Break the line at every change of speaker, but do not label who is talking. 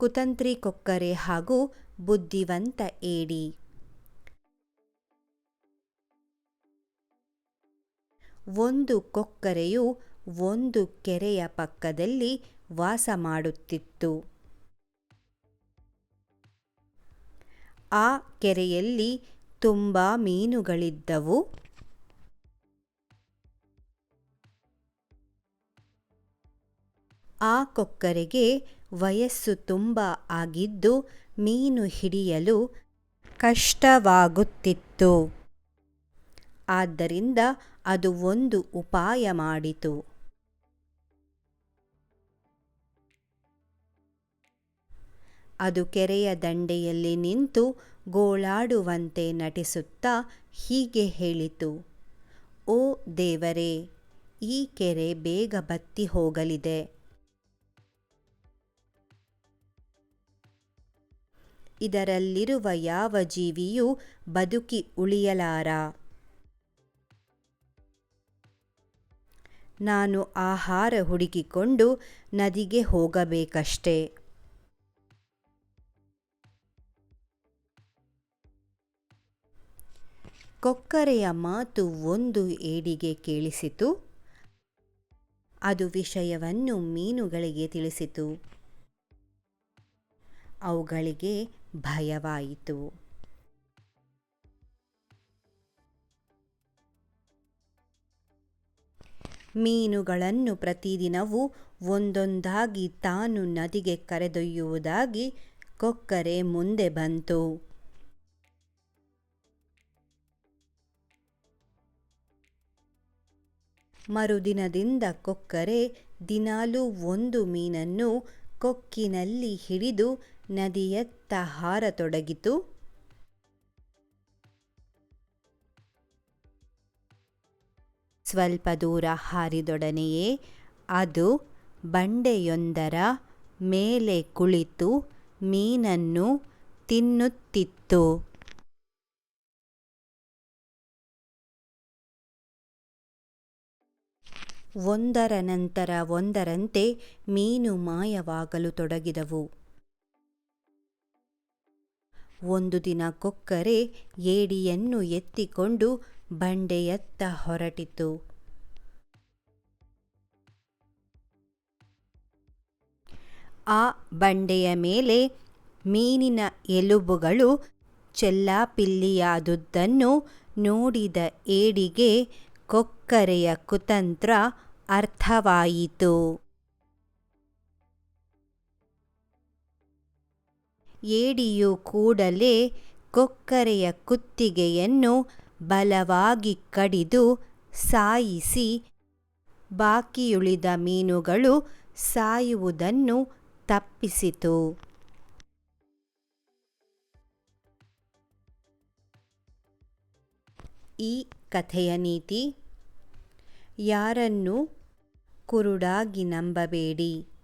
ಕುತಂತ್ರಿ ಕೊಕ್ಕರೆ ಹಾಗೂ ಬುದ್ಧಿವಂತ ಏಡಿ. ಒಂದು ಕೊಕ್ಕರೆಯು ಒಂದು ಕೆರೆಯ ಪಕ್ಕದಲ್ಲಿ ವಾಸ ಮಾಡುತ್ತಿತ್ತು. ಆ ಕೆರೆಯಲ್ಲಿ ತುಂಬ ಮೀನುಗಳಿದ್ದವು. ಆ ಕೊಕ್ಕರೆಗೆ ವಯಸ್ಸು ತುಂಬ ಆಗಿದ್ದು ಮೀನು ಹಿಡಿಯಲು ಕಷ್ಟವಾಗುತ್ತಿತ್ತು. ಆದ್ದರಿಂದ ಅದು ಒಂದು ಉಪಾಯ ಮಾಡಿತು. ಅದು ಕೆರೆಯ ದಂಡೆಯಲ್ಲಿ ನಿಂತು ಗೋಳಾಡುವಂತೆ ನಟಿಸುತ್ತಾ ಹೀಗೆ ಹೇಳಿತು, ಓ ದೇವರೇ, ಈ ಕೆರೆ ಬೇಗ ಬತ್ತಿ ಹೋಗಲಿದೆ. ಇದರಲ್ಲಿರುವ ಯಾವ ಜೀವಿಯೂ ಬದುಕಿ ಉಳಿಯಲಾರ? ನಾನು ಆಹಾರ ಹುಡುಕಿಕೊಂಡು ನದಿಗೆ ಹೋಗಬೇಕಷ್ಟೆ. ಕೊಕ್ಕರೆಯ ಮಾತು ಒಂದು ಏಡಿಗೆ ಕೇಳಿಸಿತು. ಅದು ವಿಷಯವನ್ನು ಮೀನುಗಳಿಗೆ ತಿಳಿಸಿತು. ಅವುಗಳಿಗೆ ಭಯವಾಯಿತು. ಮೀನುಗಳನ್ನು ಪ್ರತಿದಿನವೂ ಒಂದೊಂದಾಗಿ ತಾನು ನದಿಗೆ ಕರೆದೊಯ್ಯುವುದಾಗಿ ಕೊಕ್ಕರೆ ಮುಂದೆ ಬಂತು. ಮರುದಿನದಿಂದ ಕೊಕ್ಕರೆ ದಿನಾಲೂ ಒಂದು ಮೀನನ್ನು ಕೊಕ್ಕಿನಲ್ಲಿ ಹಿಡಿದು ನದಿಯತ್ತ ಹಾರತೊಡಗಿತು ಸ್ವಲ್ಪ ದೂರ ಹಾರಿದೊಡನೆಯೇ ಅದು ಬಂಡೆಯೊಂದರ ಮೇಲೆ ಕುಳಿತು ಮೀನನ್ನು ತಿನ್ನುತ್ತಿತ್ತು. ಒಂದರ ನಂತರ ಒಂದರಂತೆ ಮೀನು ಮಾಯವಾಗಲು ತೊಡಗಿದವು. ಒಂದು ದಿನ ಕೊಕ್ಕರೆ ಏಡಿಯನ್ನು ಎತ್ತಿಕೊಂಡು ಬಂಡೆಯತ್ತ ಹೊರಟಿತು. ಆ ಬಂಡೆಯ ಮೇಲೆ ಮೀನಿನ ಎಲುಬುಗಳು ಚೆಲ್ಲಾಪಿಲ್ಲಿಯಾದುದನ್ನು ನೋಡಿದ ಏಡಿಗೆ ಕೊಕ್ಕರೆಯ ಕುತಂತ್ರ ಅರ್ಥವಾಯಿತು. ಏಡಿಯು ಕೂಡಲೇ ಕೊಕ್ಕರೆಯ ಕುತ್ತಿಗೆಯನ್ನು ಬಲವಾಗಿ ಕಡಿದು ಸಾಯಿಸಿ, ಬಾಕಿಯುಳಿದ ಮೀನುಗಳು ಸಾಯುವುದನ್ನು ತಪ್ಪಿಸಿತು. ಈ ಕಥೆಯ ನೀತಿ, ಯಾರನ್ನು ಕುರುಡಾಗಿ ನಂಬಬೇಡಿ.